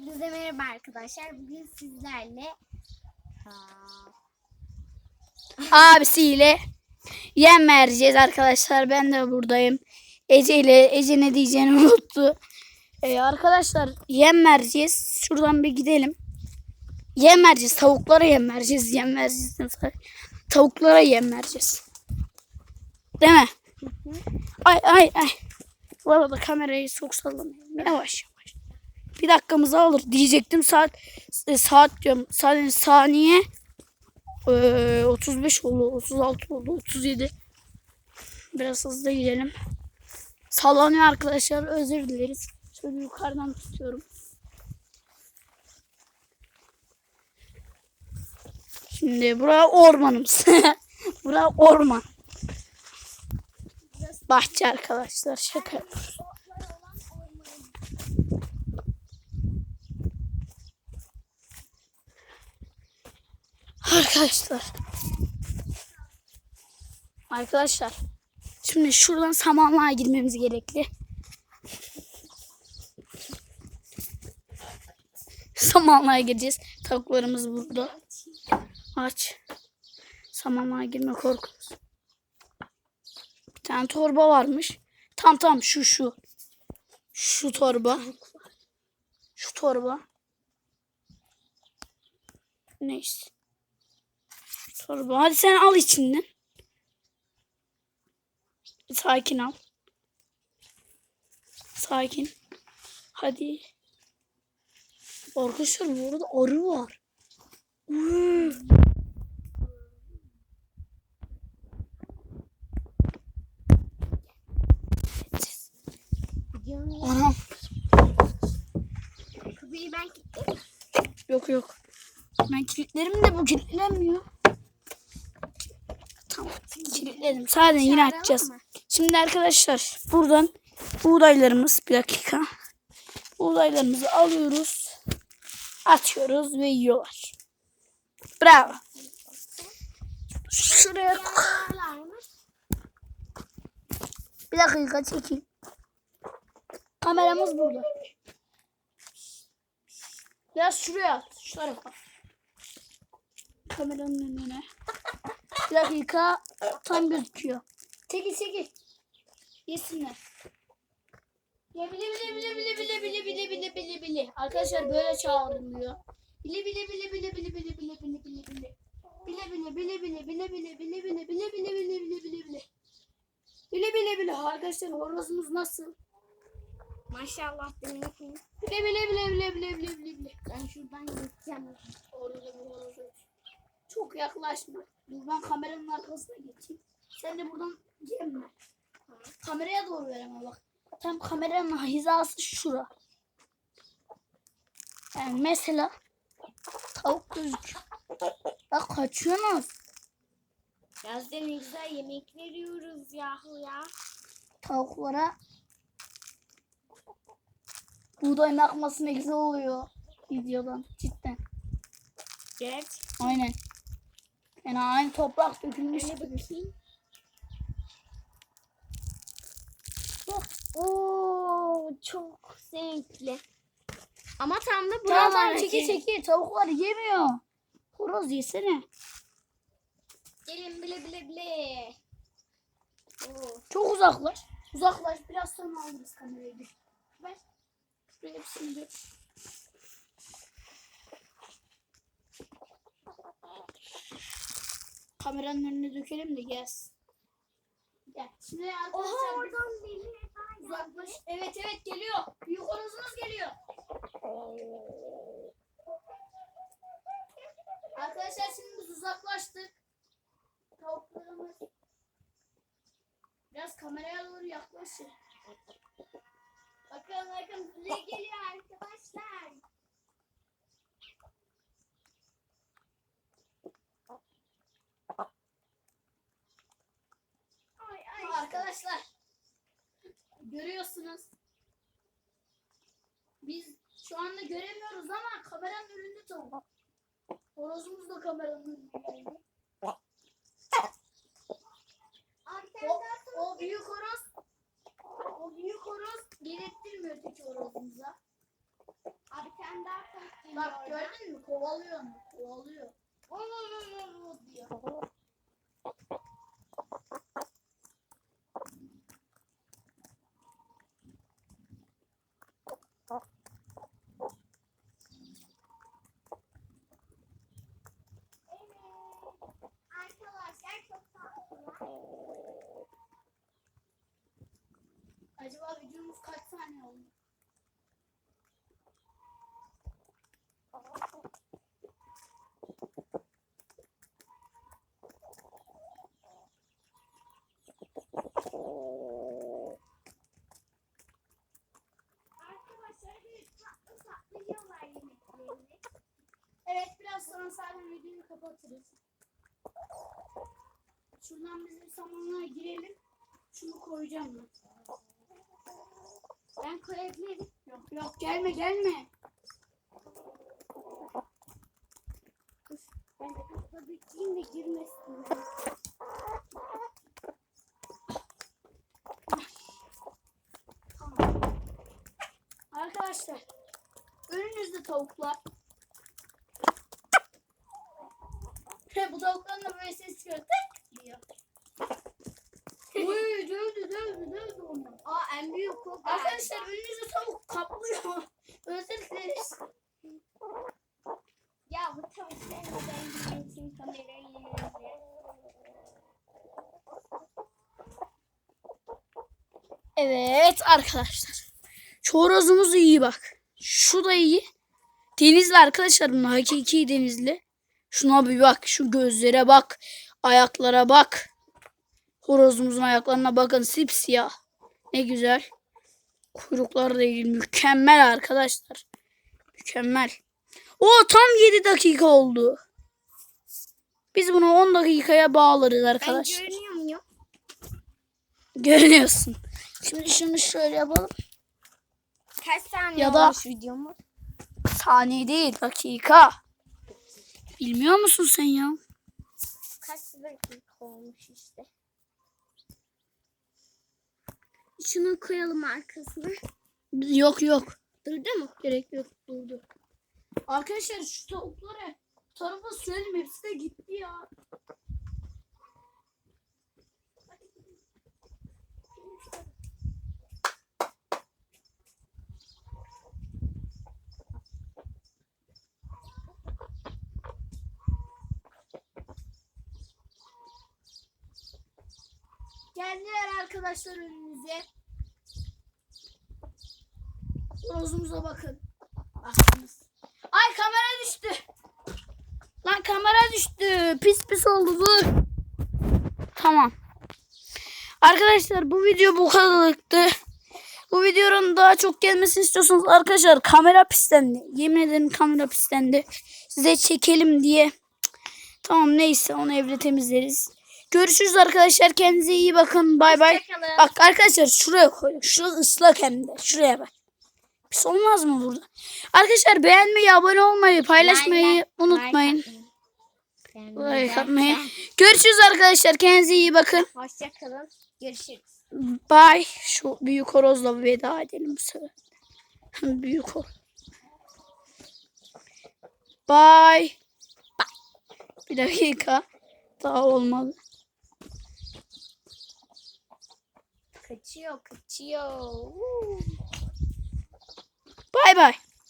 Hepinize merhaba arkadaşlar. Bugün sizlerle abisiyle yem vereceğiz arkadaşlar. Ben de buradayım. Ece ile Ece ne diyeceğini unuttu. Ee, arkadaşlar yem vereceğiz. Şuradan bir gidelim. Yem vereceğiz. Tavuklara yem vereceğiz. Yem vereceğiz. Tavuklara yem vereceğiz. Değil mi? Ay ay ay. Bu arada kamerayı çok sallamayayım. Yavaş yavaş. Bir dakikamızı alır diyecektim. Saat e, saat diyorum. Saniye, saniye ee, 35 oldu, 36 oldu, 37. Biraz hızlı gidelim. Sallanıyor arkadaşlar. Özür dileriz. Şöyle yukarıdan tutuyorum. Şimdi bura ormanımız. bura orman. Bahçe arkadaşlar. Şaka yapıyoruz. Arkadaşlar. Arkadaşlar. Şimdi şuradan samanlığa girmemiz gerekli. Samanlığa gireceğiz. Tavuklarımız burada. Aç. Samanlığa girme korkuyoruz. Bir tane torba varmış. Tam tam şu şu. Şu torba. Şu torba. Neyse. Torba. Hadi sen al içinden. Sakin al. Sakin. Hadi. Arkadaşlar burada arı var. Anam. kapıyı ben kilitledim. Yok yok. Ben kilitlerim de bu kilitlenmiyor. Kilitledim. Sadece yine açacağız. Şimdi arkadaşlar buradan buğdaylarımız bir dakika. Buğdaylarımızı alıyoruz. Atıyoruz ve yiyorlar. Bravo. Şuraya bir dakika çekil. Kameramız burada. Biraz şuraya at. Şu tarafa. Kameranın önüne. Bir dakika. Tam gözüküyor. Çekil çekil. Yesinler. Ya bile bile bile bile bile bile bile bile bile bile. Arkadaşlar böyle çağrılıyor. Bile bile bile bile bile bile bile bile bile bile. Bile bile bile bile bile bile bile bile bile bile bile bile bile bile. Bile bile bile. Arkadaşlar horozumuz nasıl? Maşallah demek ki. Bile bile bile bile bile bile bile bile. Ben şuradan geçeceğim. Orada bir horoz. Çok yaklaşma. Dur ben kameranın arkasına geçeyim. Sen de buradan gelme. Kameraya doğru ver ama bak. Tam kameranın hizası şura. Yani mesela tavuk gözüküyor. Bak kaçıyorsunuz. Yazda ne güzel yemek veriyoruz yahu ya. Tavuklara buğdayın akması ne güzel oluyor videodan cidden. Evet. Aynen. Yani aynı toprak dökülmüş Ne gibi. Oo çok zevkli. Ama tam da tamam çeki çeki. Tavuklar yemiyor. Horoz yesene. Gelin bile bile bile. Oo. Çok uzaklaş. Uzaklaş. Biraz sonra alırız kamerayı. Ver. Şuraya hepsini dök. Kameranın önüne dökelim de gelsin. Gel. Şimdi arkadaşlar oradan deli. uzaklaş. Evet evet geliyor. Büyük horozumuz geliyor. Arkadaşlar şimdi biz uzaklaştık. Tavuklarımız biraz kameraya doğru yaklaşın. Bakın bakın ne geliyor arkadaşlar. Ay ay. Arkadaşlar görüyorsunuz. Biz şu anda göremiyoruz ama kameranın önünde tavuk. Horozumuz da kameranın önünde. O, o büyük horoz o büyük horoz gerektirmiyor öteki horozumuza. Abi sen daha Bak gördün mü? Kovalıyor mu? Kovalıyor. diyor. Arkadaşlar çok tatlılar. Acaba videomuz kaç saniye oldu? Sonra videoyu kapatırız. Şuradan biz bir samanlığa girelim. Şunu koyacağım ben. Ben koyabilirim. Yok yok gelme gelme. Ben de kapatayım da girmesin. Tamam. Arkadaşlar önünüzde tavuklar. Bu tavukların da böyle ses çıkıyor. Tık diyor. Uy dövdü dövdü dövdü onu. Aa en büyük galiba. Arkadaşlar önünüzde tavuk kaplıyor. Özür dileriz. Ya bu tavukların da ben girmesin kamerayı. Evet arkadaşlar. Çorozumuz iyi bak. Şu da iyi. Denizli arkadaşlar bunun hakiki denizli. Şuna bir bak. Şu gözlere bak. Ayaklara bak. Horozumuzun ayaklarına bakın. Sipsiyah. Ne güzel. Kuyruklar da iyi. Mükemmel arkadaşlar. Mükemmel. O tam 7 dakika oldu. Biz bunu 10 dakikaya bağlarız Ben arkadaşlar. görünüyor muyum? Görünüyorsun. Şimdi şunu şöyle yapalım. Kaç saniye Ya da- olmuş videomuz? Saniye değil dakika. Bilmiyor musun sen ya? Kaç dakika olmuş işte. Şunu Koyalım arkasına. Yok yok. Durdu mu? Gerek yok. Durdu. Arkadaşlar şu tavuklara bu tarafa sürelim. Hepsi de gitti ya. Geldiler arkadaşlar önümüze. Horozumuza bakın. Bakınız. Ay kamera düştü. Lan kamera düştü. Pis pis oldu bu. Tamam. Arkadaşlar bu video bu kadarlıktı. Bu videonun daha çok gelmesini istiyorsanız arkadaşlar kamera pislendi. Yemin ederim kamera pislendi. Size çekelim diye. Tamam neyse onu evde temizleriz. Görüşürüz arkadaşlar. Kendinize iyi bakın. Bay bay. Bak arkadaşlar şuraya koy. Şurası ıslak hem de. Şuraya bak. Pis olmaz mı burada? Arkadaşlar beğenmeyi, abone olmayı, paylaşmayı unutmayın. like atmayı. Görüşürüz arkadaşlar. Kendinize iyi bakın. Hoşçakalın. Görüşürüz. Bye. Şu büyük horozla veda edelim bu sefer. büyük horoz. Bye. Bir dakika. Daha olmadı. Kaçıyor, kaçıyor. Bye bye.